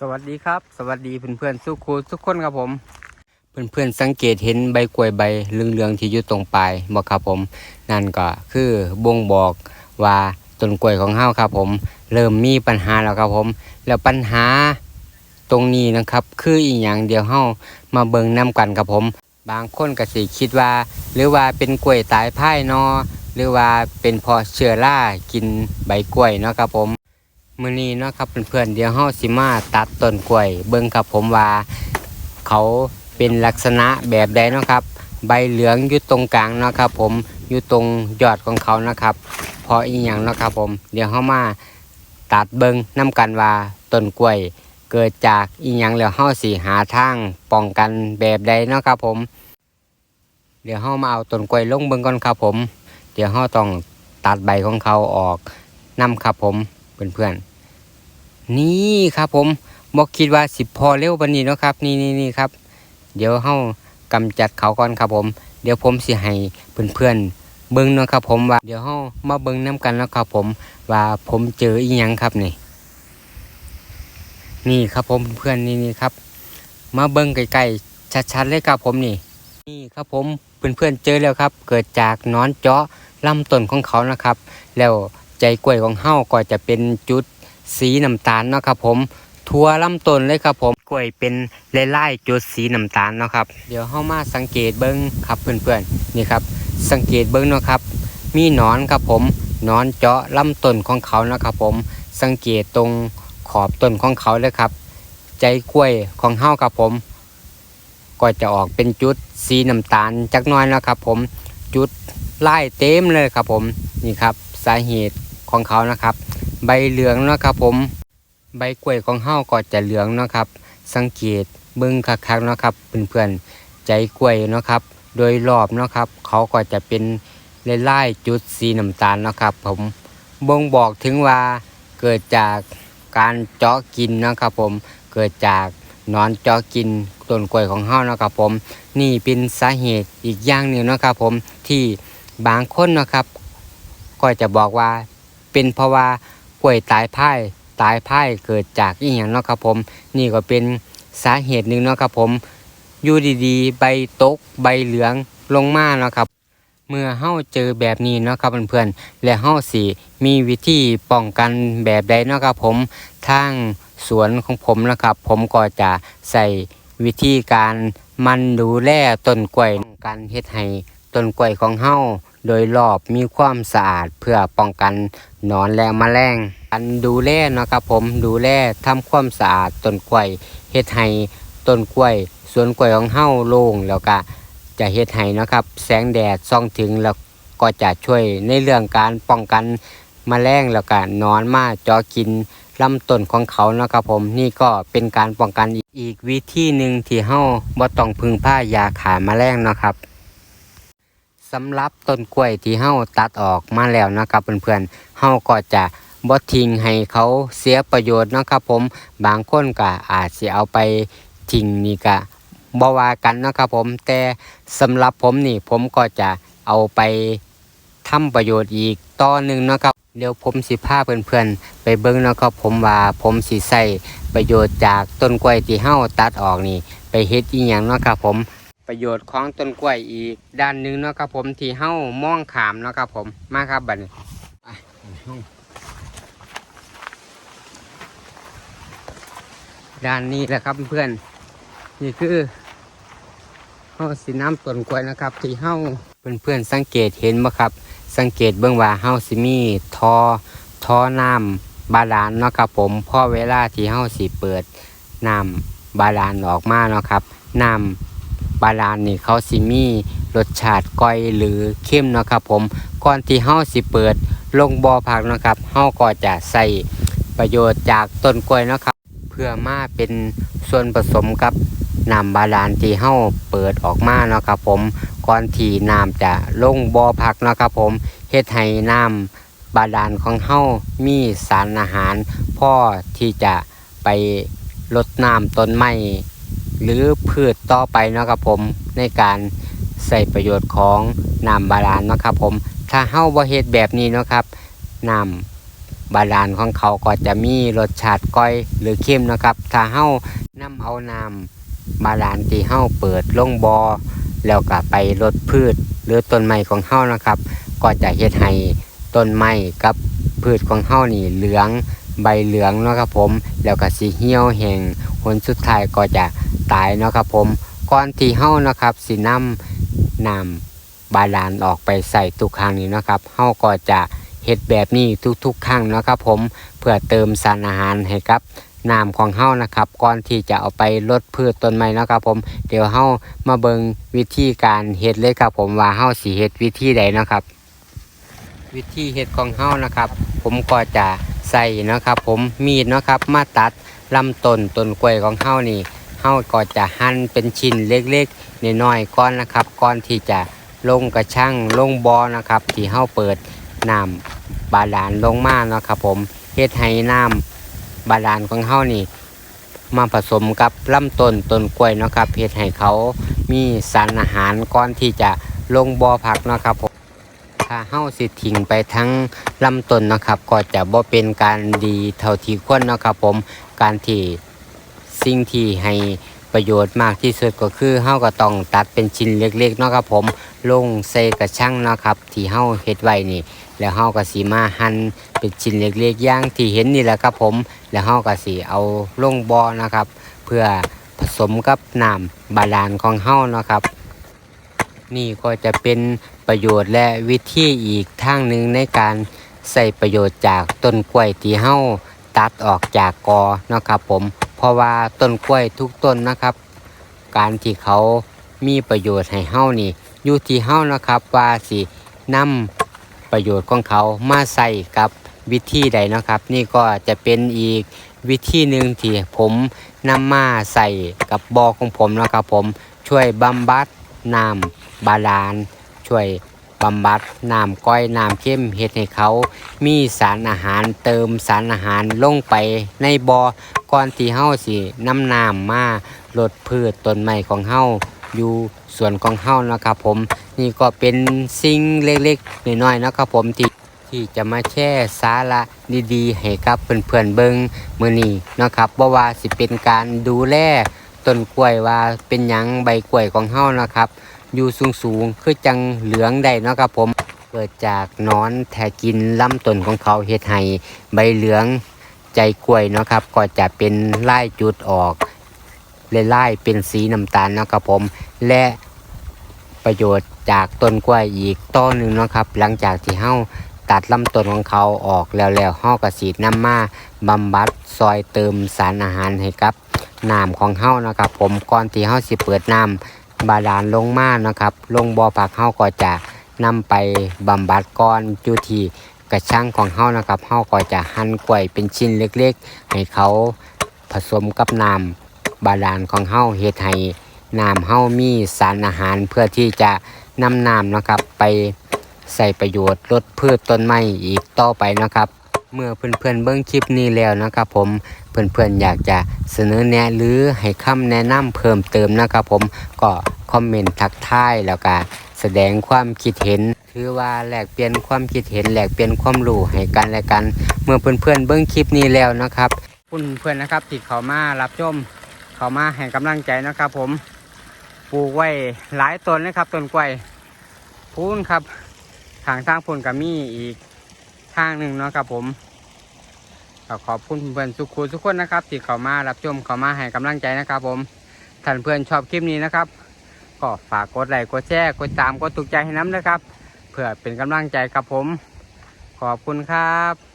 สวัสดีครับ สวัสดีเพื่อนๆสุขูทุกคนครับผมเพื่อนๆสังเกตเห็นใบกล้วยใบเหลืองๆที่อยู่ตรงปลายบ่ครับผม นั่นก็คือบ่งบอกว่าต้นกล้วยของเฮาครับผม เริ่มมีปัญหาแล้วครับผม แล้วปัญหาตรงนี้นะครับ คืออีกอย่างเดียวเฮามาเบิ่งนํกันครับผม บางคนก็สิคิดว่า หรือว่าเป็นกล้วยตายพ่ายเนอหรือว่าเป็นพอเชื้อรากินใบกล้วยเนาะครับผม มื้อนี้เนาะครับเพื่อนๆเดี๋ยวเฮาสิมาตัดต้นกล้วย เบิ่งครับผมว่าเขาเป็นลักษณะแบบใดเนาะครับ ใบเหลืองอยู่ตรงกลางเนาะครับ ผมอยู่ตรงยอดของเขานะครับพออีหยังเนาะครับผม เดี๋ยวเฮามาตัดเบิ่งนํกันว่าต้นกล้วย เกิดจากอีหยังแล้วเฮาสิหาทางป้องกันแบบใดเนาะครับผม เดี๋ยวเฮามาเอาต้นกล้วยลงเบิ่งก่อนครับผม เดี๋ยวเฮาต้องตัดใบของเขาออกนํครับผมเพื่อนๆ นี่ครับผมบอกคิดว่าสิบพอเร็วปานนี้เนาะครับ นี่นี่นี่ครับ เดี๋ยวเฮากำจัดเขาก่อนครับผม เดี๋ยวผมสิให้เพื่อนๆเบิ่งเนาะครับผมว่าเดี๋ยวเฮามาเบิ่งน้กันแล้วครับผมว่าผมเจออีหยังครับนี่ นี่ครับผมเพื่อนนี่นี่ครับ มาเบิ่งใกล้ๆชัดๆเลยครับผมนี่ นี่ครับผมเพื่อนๆเจอแล้วครับ เกิดจากนอนเจาะลำต้นของเขานะครับ แล้วใจกล้วยของเฮาก็จะเป็นจุด สีน้ำตาลเนาะครับผมทั่วลำต้นเลยครับผมกล้วยเป็นลายๆจุดสีน้ำตาลเนาะครับเดี๋ยวเฮามาสังเกตเบิ้งครับเพื่อนๆนี่ครับ สังเกตเบิ้งเนาะครับ มีหนอนครับผมหนอนเจาะลำต้นของเขานะครับผมสังเกตตรงขอบต้นของเขาเลยครับ ใจกล้วยของเฮาครับผม ก็จะออกเป็นจุดสีน้ำตาลจักน้อยนะครับผมจุดไล่เต็มเลยครับผมนี่ครับสาเหตุของเขานะครับ ใบเหลืองนะครับผม ใบกล้วยของเฮาก็จะเหลืองนะครับ สังเกตเบิ่งคักๆนะครับเพื่อนๆใจกล้วยนะครับ โดยรอบนะครับ เขาก็จะเป็นลายจุดสีน้ำตาลนะครับ ผมบ่งบอกถึงว่าเกิดจากการเจาะกินนะครับผมเกิดจากนอนเจาะกินต้นกล้วยของเฮานะครับผม นี่เป็นสาเหตุอีกอย่างหนึ่งนะครับผมที่บางคนนะครับ ก็จะบอกว่าเป็นเพราะว่า ล้วยตายพ่ายตายพ่ายเกิดจากอีหยังเนาะครับผม นี่ก็เป็นสาเหตุหนึ่งเนาะครับผมอยู่ดีๆ ใบตกใบเหลืองลงมาเนาะครับ เมื่อเฮาเจอแบบนี้เนาะครับเพื่อนๆและเฮาสิมีวิธีป้องกันแบบใดเนาะครับผมทางสวนของผมนะครับ ผมก็จะใส่วิธีการมันดูแลต้นกล้วยป้องกันเฮ็ดให้ต้นกล้วยของเฮา โดยรอบมีความสะอาดเพื่อป้องกันหนอนและแมลงการดูแลนะครับผมดูแลทำความสะอาดต้นกล้วยเฮ็ดให้ต้นกล้วยสวนกล้วยของเฮาโล่งแล้วก็จะเฮ็ดให้นะครับ แสงแดดส่องถึงแล้วก็จะช่วยในเรื่องการป้องกันแมลงแล้วก็นอนมาจาะกินลำต้นของเขานะครับผมนี่ก็เป็นการป้องกันอีกวิธีหนึ่งที่เฮาบ่ต้องพึ่งพายาขามแมลงนะครับ สำหรับต้นกล้วยที่เฮาตัดออกมาแล้วนะครับเพื่อนๆเฮาก็จะบ่ทิ้งให้เขาเสียประโยชน์นะครับผมบางคนก็อาจสิเอาไปทิ้งนี่ก็บ่ว่ากันนะครับผมแต่สำหรับผมนี่ผมก็จะเอาไปทำประโยชน์อีกต่อหนึ่งนะครับ เดี๋ยวผมสิพาเพื่อนๆไปเบิ่งนะครับผมว่าผมสิใส่ประโยชน์จากต้นกล้วยที่เฮาตัดออกนี่ ไปเฮ็ดอีหยังนะครับผม ประโยชน์ของต้นกล้วยอีก ด้านหนึ่งเนาะครับผมที่เฮ้ามองขามเนาะครับผมมาครับบัดนี้ด้านนี้แหละครับเพื่อนนี่คือเฮ้าสีน้ำต้นกล้วยนะครับ ที่เฮ้าเพื่อนเพื่อนสังเกตเห็นบ่ครับ สังเกตเบื้องว่าเฮ้าสิมีทอทอน้ำบาดาลเนาะครับผมพอเวลาที่เฮ้าสิเปิดน้ำบาดาลออกมาเนาะครับน้ำ บาดาลนี่เขาสิมีรสชาติก้อยหรือเข้มนะครับผมก่อนที่เฮาสิเปิดลงบ่อผักนะครับเฮาก็จะใส่ประโยชน์จากต้นกล้วยนะครับ เพื่อมาเป็นส่วนผสมกับน้ำบาดาลที่เฮาเปิดออกมาเนาะครับผมก่อนที่น้ำจะลงบ่อผักนะครับผมเฮ็ดให้น้ำบาดาลของเฮามีสารอาหารพ่อที่จะไปลดน้ำต้นไม้ หรือพืชต่อไปนะครับผมในการใส่ประโยชน์ของน้ำบาดาลนะครับผมถ้าเฮาบ่เฮ็ดแบบนี้นะครับน้ำบาดาลของเขาก็จะมีรสชาติก้อยหรือเค็มนะครับ ถ้าเฮานำเอาน้ำบาดาลที่เฮาเปิดลงบอ่อแล้วก็ไปลดพืชหรือต้นไม้ของเฮานะครับ ก็จะเฮ็ดให้ต้นไม้กับพืชของเฮานี่เหลือง ใบเหลืองเนาะครับผมแล้วก็สีเหี่ยวแห้งผลสุดท้ายก็จะตายเนาะครับผมก่อนที่เฮานะครับสินำน้ำบาดาลออกไปใส่ทุกครั้งนี้เนาะครับเฮาก็จะเฮ็ดแบบนี้ทุกๆ ครั้งเนาะครับผมเพื่อเติมสารอาหารให้กับน้ำของเฮานะครับ ก่อนที่จะเอาไปลดพืชต้นไม้เนาะครับผมเดี๋ยวเฮามาเบิงวิธีการเฮ็ดเลยครับผมว่าเฮาสิเฮ็ดวิธีใดเนาะครับ วิธีเฮ็ดของเฮานะครับ ผมก็จะใส่นะครับ ผมมีดนะครับมาตัดลำต้นต้นกล้วยของเฮานี่เฮาก็จะหั่นเป็นชิ้นเล็กๆน้อยๆก่อนนะครับก่อนที่จะลงกระชังลงบอนะครับ ที่เฮาเปิดน้ำบาดาลลงมาเนาะครับ ผมเฮ็ดให้น้ำบาดาลของเฮานี่มาผสมกับลำต้นต้นกล้วยนะครับเฮ็ดให้เขามีสารอาหารก่อนที่จะลงบ่อผักนะครับผม ถ้าเฮาสิทิ้งไปทั้งลำต้นนะครับ ก็จะบ่เป็นการดีเท่าที่ควรนะครับผมการที่สิ่งที่ให้ประโยชน์มากที่สุดก็คือเฮาก็ต้องตัดเป็นชิ้นเล็กๆเนาะครับผมลงใส่กระชังนะครับ ที่เฮาเฮ็ดไว้นี่ แล้วเฮาก็สิมาหั่นเป็นชิ้นเล็กๆอย่างที่เห็นนี่แหละครับผม แล้วเฮาก็สิเอาลงบ่อนะครับ เพื่อผสมกับน้ำบาดาลของเฮานะครับ นี่ก็จะเป็นประโยชน์และวิธีอีกทางหนึ่งในการใส่ประโยชน์จากต้นกล้วยที่เฮาตัดออกจากกอนะครับผม เพราะว่าต้นกล้วยทุกต้นนะครับ การที่เขามีประโยชน์ให้เฮานี่อยู่ที่เฮานะครับว่าสินำประโยชน์ของเขามาใส่กับวิธีใดนะครับ นี่ก็จะเป็นอีกวิธีหนึ่งที่ผมนำมาใส่กับบอของผมนะครับผมช่วยบำบัด น้ำบาดาลช่วยบำบัดน้ำก้อยน้ำเข้มเฮ็ดให้เขา มีสารอาหารเติมสารอาหารลงไปในบอ่อก่อนที่เฮาสินำน้ำมาลดพืชต้นไม้ของเฮาอยู่ส่วนของเฮานะครับผมนี่ก็เป็นสิ่งเล็กๆน้อยๆนะครับผมที่ที่จะมาแช่สาระดีๆ ให้กับเพื่อนๆเบิงมือนี้นะครับบ่ว่าสิเป็นการดูแล ต้นกล้วยว่าเป็นหยังใบกล้วยของเฮานะครับ อยู่สูงๆคือจังเหลืองได้เนาะครับผมเกิดจากนอนแทกินลำต้นของเขาเฮ็ดให้ใบเหลืองใจกล้วยเนาะครับ ก็จะเป็นลายจุดออกลายๆเป็นสีน้ำตาลเนาะครับผม และประโยชน์จากต้นกล้วยอีกต้นหนึ่งเนาะครับ หลังจากที่เฮาตัดลำต้นของเขาออกแล้วแล้วเฮาก็สีน้ำมาบำบัดซอยเติมสารอาหารให้กับ น้ำของเฮานะครับ ผมก่อนที่เฮาสิเปิดน้ำบาดาลลงมานะครับ ลงบ่อผักเฮาก็จะนำไปบำบัดก้อนอยู่ที่กระชังของเฮานะครับเฮาก็จะหั่นกล้วยเป็นชิ้นเล็กๆ ให้เขาผสมกับน้ำบาดาลของเฮาเฮ็ดให้น้ำเฮามีสารอาหารเพื่อที่จะนำน้ำนะครับไปใส่ประโยชน์ลดพืชต้นไม้อีกต่อไปนะครับ เมื่อเพื่อนๆเบิ่งคลิปนี้แล้วนะครับผมเพื่อนๆอยากจะเสนอแนะหรือให้คำแนะนำเพิ่มเติมนะครับผมก็คอมเมนต์ทักทายแล้วก็แสดงความคิดเห็นถือว่าแลกเปลี่ยนความคิดเห็นแลกเปลี่ยนความรู้ให้กันและกัน เมื่อเพื่อนๆเบิ่งคลิปนี้แล้วนะครับคุณเพื่อนนะครับที่เขามารับชมเขามาให้กำลังใจนะครับ ผมปลูกไว้หลายต้นนะครับต้นกล้วยพูนครับทางทางพูนกับมีอีก ทางหนึ่งเนาะครับผมก็ขอบคุณเพื่อนๆทุกคนทุกคนนะครับที่เข้ามารับชมเข้ามาให้กำลังใจนะครับ ผมท่านเพื่อนชอบคลิปนี้นะครับ ก็ฝากกดไลค์กดแชร์กดตามกดถูกใจให้น้ำนะครับ เพื่อเป็นกำลังใจครับผม ขอบคุณครับ